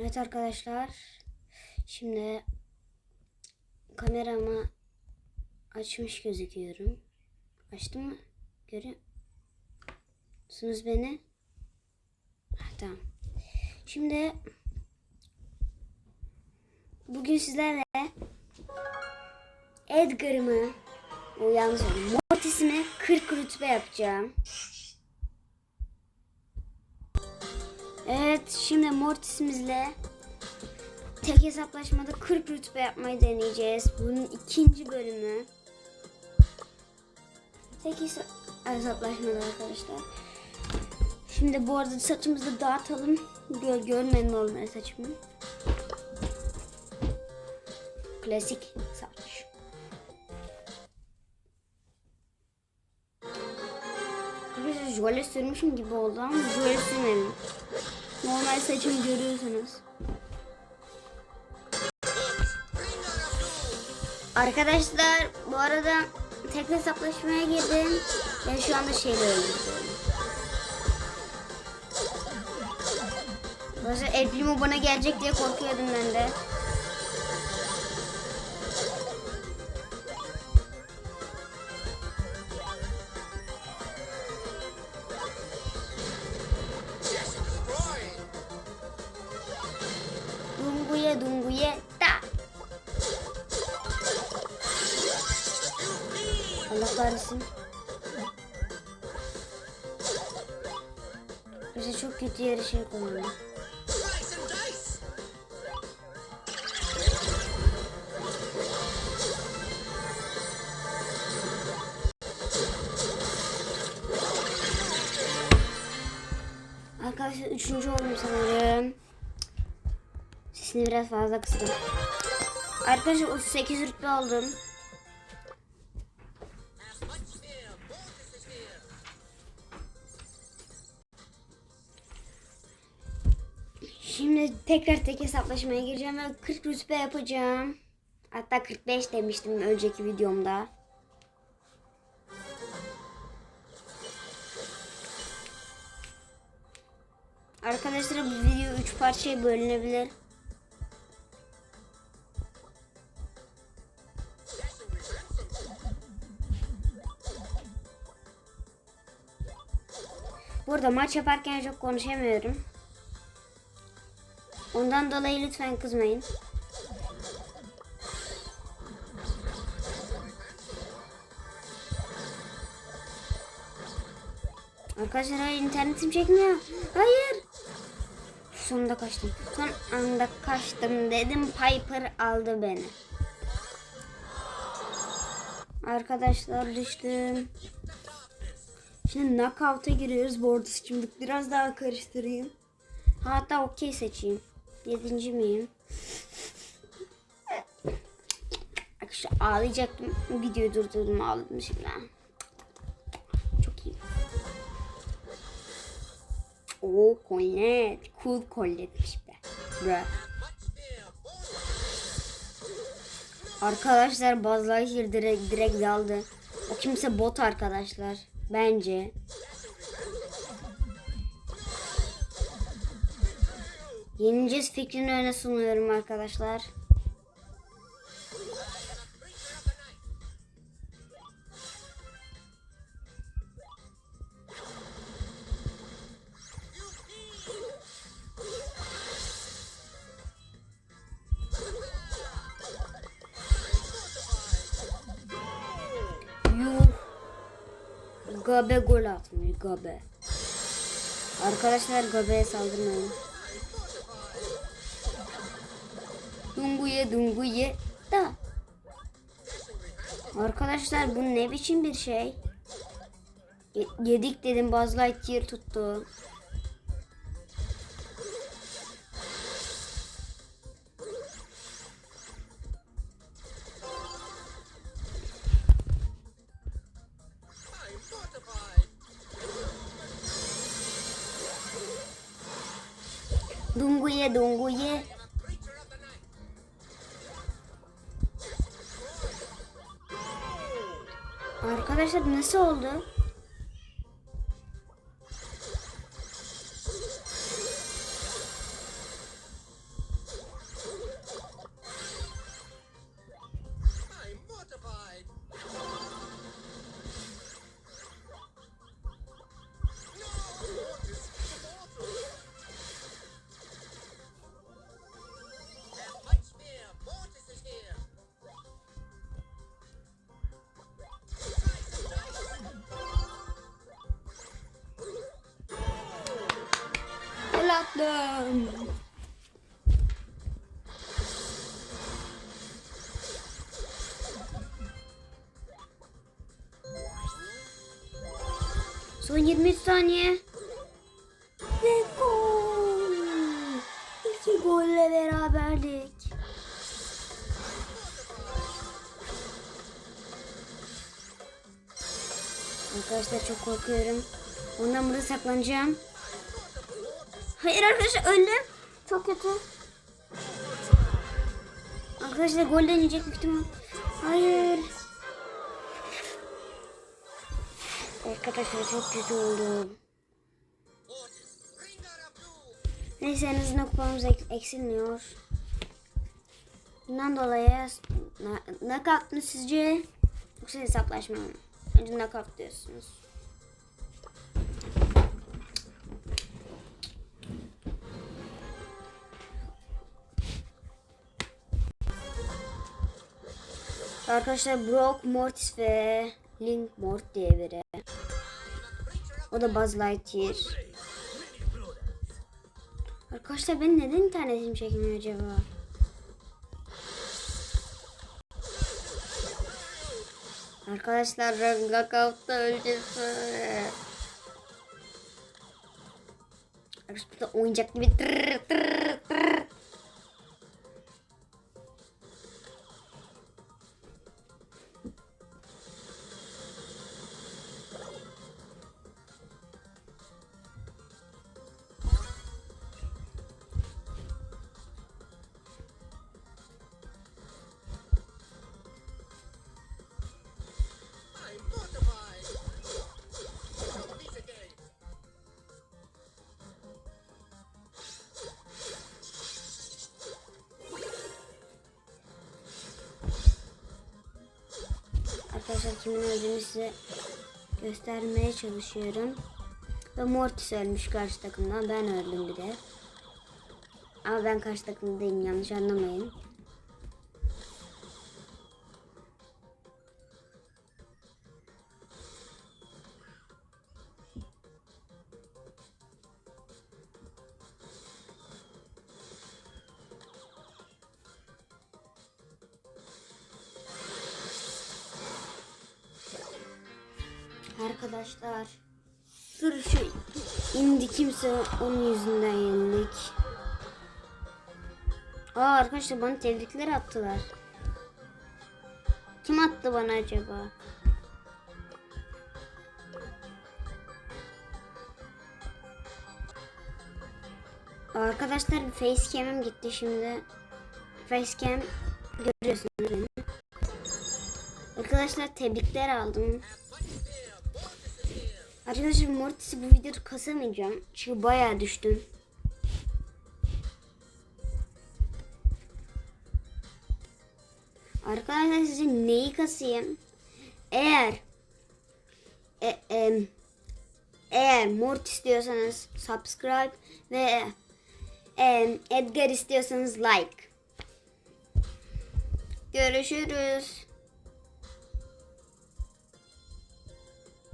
Evet arkadaşlar. Şimdi kameramı açmış gözüküyorum. Açtım mı? Görüyor musunuz beni? Ha, tamam. Şimdi bugün sizlerle Edgar'ımı o söyledim. Mortis'imi 40 rütbe yapacağım. Evet şimdi Mortis'imizle tek hesaplaşmada 40 rütbe yapmayı deneyeceğiz. Bunun ikinci bölümü. Tek hesa- hesaplaşmada arkadaşlar. Şimdi bu arada saçımızı dağıtalım. Gör, görmeyin normal saçımı. Klasik saç. Arkadaşlar jöle sürmüşüm gibi oldu ama jöle sürmedim. Normal saçımı görüyorsunuz. Arkadaşlar bu arada tek hesaplaşmaya girdim. Ben şu anda şeyle öldürüyorum. Arkadaşlar El Primo bana gelecek diye korkuyordum ben de. Dunguye dunguye da. Allah kahretsin. Bize çok kötü yere şey kullandı. Arkadaşlar üçüncü oldum sanırım. Sesini biraz fazla kıstım. Arkadaşlar 38 rütbe aldım. Şimdi tekrar tek hesaplaşmaya gireceğim ve 40 rütbe yapacağım. Hatta 45 demiştim önceki videomda. Arkadaşlar bu video 3 parçaya bölünebilir. Burada maç yaparken çok konuşamıyorum. Ondan dolayı lütfen kızmayın. Arkadaşlar hayır internetim çekmiyor. Hayır. Sonunda kaçtım. Son anda kaçtım dedim. Piper aldı beni. Arkadaşlar düştüm. Şimdi knockout'a giriyoruz. Bu arada şimdi biraz daha karıştırayım. Hatta okey seçeyim. Yedinci miyim? Arkadaşlar ağlayacaktım. Videoyu durdurdum ağladım şimdi. Çok iyi. Oo kollet. Cool kolletmiş be. Bre. Arkadaşlar Lightyear direkt, direkt aldı. O kimse bot arkadaşlar. Bence. Yeneceğiz fikrini öne sunuyorum arkadaşlar. Gabe gol atmış Gabe. Arkadaşlar Gabe'ye saldırmayın. Dunguye dunguye da. Arkadaşlar bu ne biçim bir şey? Ye- yedik dedim Buzz Lightyear tuttu. Dunguye dunguye. Arkadaşlar nasıl oldu? Son 23 saniye. Ve gol. İki golle beraberlik. Arkadaşlar çok korkuyorum. Ondan burada saklanacağım. Hayır arkadaşlar öldüm. Çok kötü. Arkadaşlar gol deneyecek büyük. Hayır. Arkadaşlar çok kötü oldu. Neyse en azından kupamız ek- eksilmiyor. Bundan dolayı knockout mı sizce? Yoksa hesaplaşma mı? Önce knockout diyorsunuz. Arkadaşlar Brock, Mortis ve Link Mort diye biri. O da Buzz Lightyear. Arkadaşlar ben neden internetim çekmiyor acaba? Arkadaşlar Knockout'ta öleceğiz. Arkadaşlar oyuncak gibi tırr tırr tırr. Arkadaşlar kimin öldüğünü size göstermeye çalışıyorum. Ve Mortis ölmüş karşı takımdan. Ben öldüm bir de. Ama ben karşı takımda değilim yanlış anlamayın. Arkadaşlar sırf şu indi kimse onun yüzünden yenildik. Aa arkadaşlar bana tebrikler attılar. Kim attı bana acaba? Arkadaşlar facecam'im gitti şimdi. Facecam görüyorsunuz. Arkadaşlar tebrikler aldım. Arkadaşlar Mortis'i bu videoda kasamayacağım. Çünkü bayağı düştüm. Arkadaşlar size neyi kasayım? Eğer e, e, eğer Mortis diyorsanız subscribe ve e, Edgar istiyorsanız like. Görüşürüz.